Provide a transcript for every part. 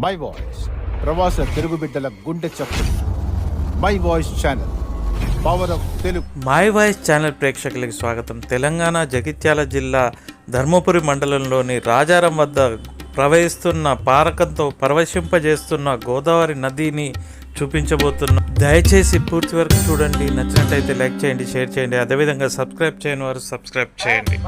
My voice ప్రవాస తెలుగు బిడ్డల గుండె చప్పుడు my voice channel power of Telugu my voice channel ప్రేక్షకులకి స్వాగతం తెలంగాణ జగిత్యాల జిల్లా ధర్మపురి మండలంలోని రాజారం వద్ద ప్రవహిస్తున్న పారకంతో పరవశింపజేస్తున్న గోదావరి నదిని చూపించబోతున్నాం దయచేసి పూర్తి వరకు చూడండి నచ్చినట్టయితే లైక్ చేయండి షేర్ చేయండి అదేవిధంగా సబ్స్క్రైబ్ చేయని వారు సబ్స్క్రైబ్ చేయండి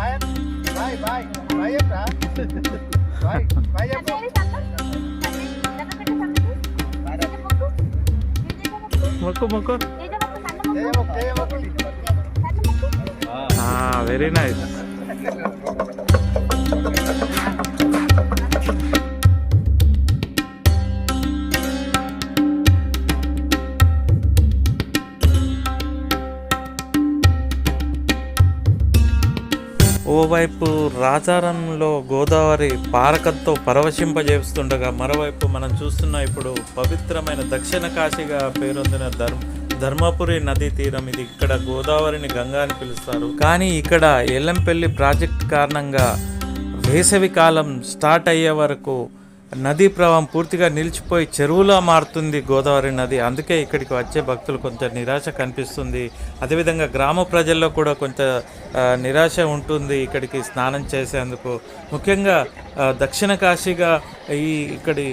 ಮಕ್ಕು ಮಕ್ಕು ಹಾ ವೆರಿ ನೈಸ್ ఓవైపు రాజారంలో గోదావరి పారకంతో పరవశింపజేస్తుండగా మరోవైపు మనం చూస్తున్న ఇప్పుడు పవిత్రమైన దక్షిణ కాశీగా పేరొందిన ధర్మ ధర్మపురి నదీ తీరం. ఇది ఇక్కడ గోదావరిని గంగా అని పిలుస్తారు. కానీ ఇక్కడ ఎల్లంపల్లి ప్రాజెక్ట్ కారణంగా వేసవి కాలం స్టార్ట్ అయ్యే వరకు నదీ ప్రవాహం పూర్తిగా నిలిచిపోయి చెరువులా మారుతుంది గోదావరి నది. అందుకే ఇక్కడికి వచ్చే భక్తులు కొంత నిరాశ కనిపిస్తుంది. అదేవిధంగా గ్రామ ప్రజల్లో కూడా కొంత నిరాశ ఉంటుంది ఇక్కడికి స్నానం చేసేందుకు. ముఖ్యంగా దక్షిణ కాశీగా ఈ ఇక్కడి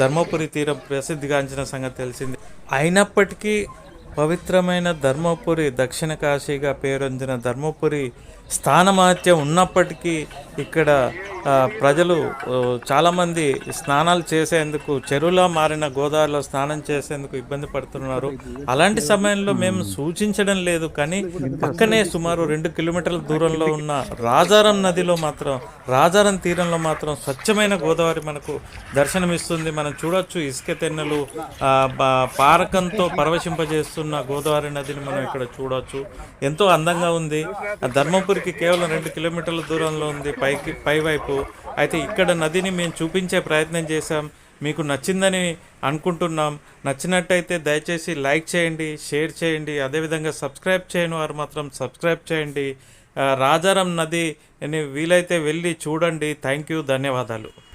ధర్మపురి తీరం ప్రసిద్ధిగాంచిన సంగతి తెలిసింది. అయినప్పటికీ పవిత్రమైన ధర్మపురి దక్షిణ కాశీగా పేరొందిన ధర్మపురి స్థానమహత్యం ఉన్నప్పటికీ ఇక్కడ ప్రజలు చాలామంది స్నానాలు చేసేందుకు చెరువులో మారిన గోదావరిలో స్నానం చేసేందుకు ఇబ్బంది పడుతున్నారు. అలాంటి సమయంలో మేము సూచించడం లేదు కానీ పక్కనే సుమారు రెండు కిలోమీటర్ల దూరంలో ఉన్న రాజారం నదిలో మాత్రం రాజారం తీరంలో మాత్రం స్వచ్ఛమైన గోదావరి మనకు దర్శనమిస్తుంది. మనం చూడొచ్చు ఇసుక తెన్నెలు పారకంతో పరవశింపజేస్తున్న గోదావరి నదిని మనం ఇక్కడ చూడొచ్చు. ఎంతో అందంగా ఉంది. ధర్మపురికి కేవలం రెండు కిలోమీటర్ల దూరంలో ఉంది. పైకి పై వైపు అయితే ఇక్కడ నదిని మేము చూపించే ప్రయత్నం చేశాం. మీకు నచ్చిందని అనుకుంటున్నాం. నచ్చినట్టయితే దయచేసి లైక్ చేయండి షేర్ చేయండి. అదేవిధంగా సబ్స్క్రైబ్ చేయని వారు మాత్రం సబ్స్క్రైబ్ చేయండి. రాజారాం రాజారం నది వీలైతే వెళ్ళి చూడండి. Thank you. ధన్యవాదాలు.